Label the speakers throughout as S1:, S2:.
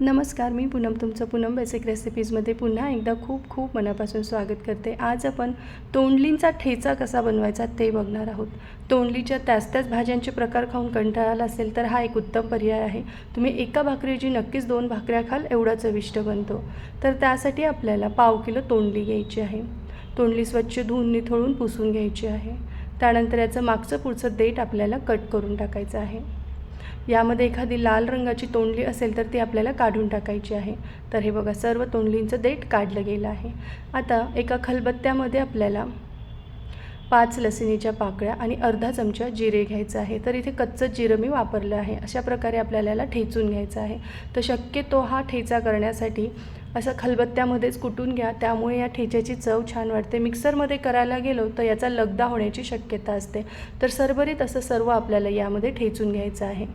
S1: नमस्कार मी पूनम. तुमचं पूनम बेसिक रेसिपीजमध्ये पुन्हा एकदा खूप खूप मनापासून स्वागत करते. आज आपण तोंडलींचा ठेचा कसा बनवायचा ते बघणार आहोत. तोंडलीच्या त्याच त्याच भाज्यांचे प्रकार खाऊन कंटाळाला असेल तर हा एक उत्तम पर्याय आहे. तुम्ही एका भाकरीची नक्कीच दोन भाकऱ्या खाल एवढा चविष्ट बनतो. तर त्यासाठी आपल्याला पाव किलो तोंडली घ्यायची आहे. तोंडली स्वच्छ धुवून निथळून पुसून घ्यायची आहे. त्यानंतर याचं मागचं पुढचं देठ आपल्याला कट करून टाकायचं आहे. यामध्ये एखादी लाल रंगाची तोंडली असेल तर ती आपल्याला काढून टाकायची आहे. तर हे बघा सर्व तोंडलींचं देठ काढलं गेलं आहे. आता एका खलबत्त्यामध्ये आपल्याला पाच लसणीच्या पाकळ्या आणि अर्धा चमचा जिरे घ्यायचं आहे. तर इथे कच्चं जिरं मी वापरलं आहे. अशा प्रकारे आपल्याला ठेचून घ्यायचं आहे. तर शक्यतो हा ठेचा करण्यासाठी असं खलबत्त्यामध्येच कुटून घ्या. त्यामुळे या ठेच्याची चव छान वाटते. मिक्सरमध्ये करायला गेलो तर याचा लगदा होण्याची शक्यता असते. तर सरभरीत असं सर्व आपल्याला यामध्ये ठेचून घ्यायचं आहे.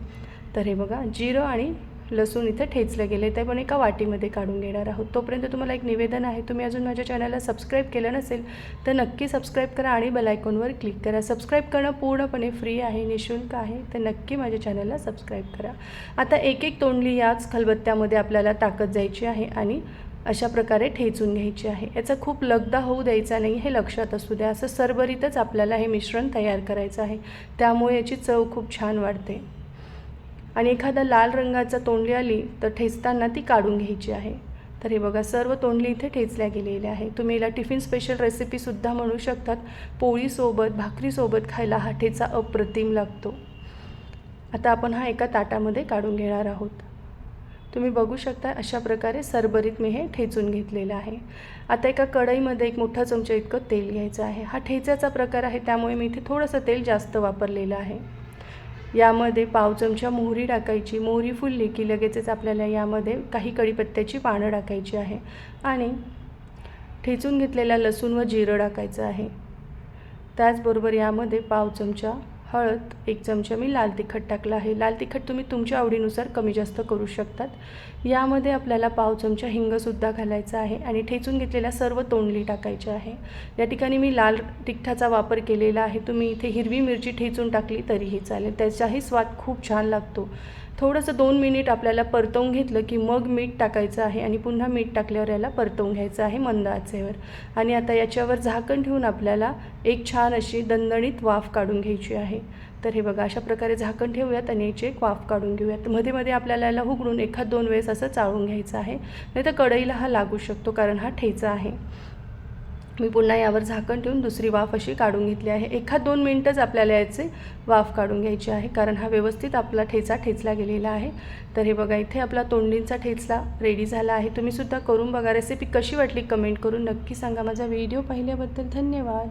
S1: तर हे बघा जिरं आणि लसूण इथं ठेचलं गेले ते पण एका वाटीमध्ये काढून घेणार आहोत. तोपर्यंत तुम्हाला एक निवेदन आहे तुम्ही अजून माझ्या चॅनलला सबस्क्राईब केलं नसेल तर नक्की सबस्क्राईब करा आणि बेलायकॉनवर क्लिक करा. सबस्क्राईब करणं पूर्णपणे फ्री आहे निशुल्क आहे तर नक्की माझ्या चॅनलला सबस्क्राईब करा. आता एक एक तोंडली याच खलबत्त्यामध्ये आपल्याला ताकद जायची आहे आणि अशा प्रकारे ठेचून घ्यायची आहे. याचा खूप लगदा होऊ द्यायचा नाही हे लक्षात असू द्या. असं सरबरीतच आपल्याला हे मिश्रण तयार करायचं आहे. त्यामुळे याची चव खूप छान वाढते. आणि एखादा लाल रंगाचा तोंडली आली तर ठेचताना ती काढून घ्यायची आहे. तर हे बघा सर्व तोंडली इथे ठेचल्या गेलेल्या आहे तुम्ही याला टिफिन स्पेशल रेसिपीसुद्धा म्हणू शकतात. पोळीसोबत भाकरीसोबत खायला हा ठेचा अप्रतिम लागतो. आता आपण हा एका ताटामध्ये काढून घेणार आहोत. तुम्ही बघू शकता अशा प्रकारे सरबरीत मी हे ठेचून घेतलेलं आहे. आता एका कढईमध्ये एक मोठा चमचा इतकं तेल घ्यायचं आहे. हा ठेच्याचा प्रकार आहे त्यामुळे मी इथे थोडंसं तेल जास्त वापरलेलं आहे. यामध्ये पाव चमचा मोहरी टाकायची. मोहरी फुलली की लगेचच आपल्याला यामध्ये काही कढीपत्त्याची पानं टाकायची आहे. आणि ठेचून घेतलेला लसूण व जिरं टाकायचं आहे. त्याचबरोबर यामध्ये पाव चमचा हळद एक चमचा मी लाल तिखट टाकलं आहे. लाल तिखट तुम्ही तुमच्या आवडीनुसार कमी जास्त करू शकतात. यामध्ये आपल्याला पाव चमचा हिंगसुद्धा घालायचा आहे आणि ठेचून घेतलेल्या सर्व तोंडली टाकायची आहे. या ठिकाणी मी लाल तिखटाचा वापर केलेला आहे. तुम्ही इथे हिरवी मिरची ठेचून टाकली तरीही चालेल. त्याचाही स्वाद खूप छान लागतो. थोडंसं दोन मिनिट आपल्याला परतवून घेतलं की मग मीठ टाकायचं आहे आणि पुन्हा मीठ टाकल्यावर याला परतवून घ्यायचं आहे मंद आचेवर आणि आता याच्यावर झाकण ठेवून आपल्याला एक छान अशी दणदणीत वाफ काढून घ्यायची आहे. तर हे बघा अशा प्रकारे झाकण ठेवूयात आणि याची एक वाफ काढून घेऊयात. मध्ये मध्ये आपल्याला याला उघडून एखाद दोन वेळेस असं चाळून घ्यायचं आहे. नाही तर कढईला हा लागू शकतो कारण हा ठेचा आहे. मी पुन्हा यावर झाकण ठेवून दुसरी वाफ अशी काढून घेतली आहे. एखाद दोन मिनटंच आपल्याला याचे वाफ काढून घ्यायची आहे कारण हा व्यवस्थित आपला ठेचा ठेचला गेलेला आहे. तर हे बघा इथे आपला तोंडींचा ठेचला रेडी झाला आहे. तुम्हीसुद्धा करून बघा. रेसिपी कशी वाटली कमेंट करून नक्की सांगा. माझा व्हिडिओ पाहिल्याबद्दल धन्यवाद.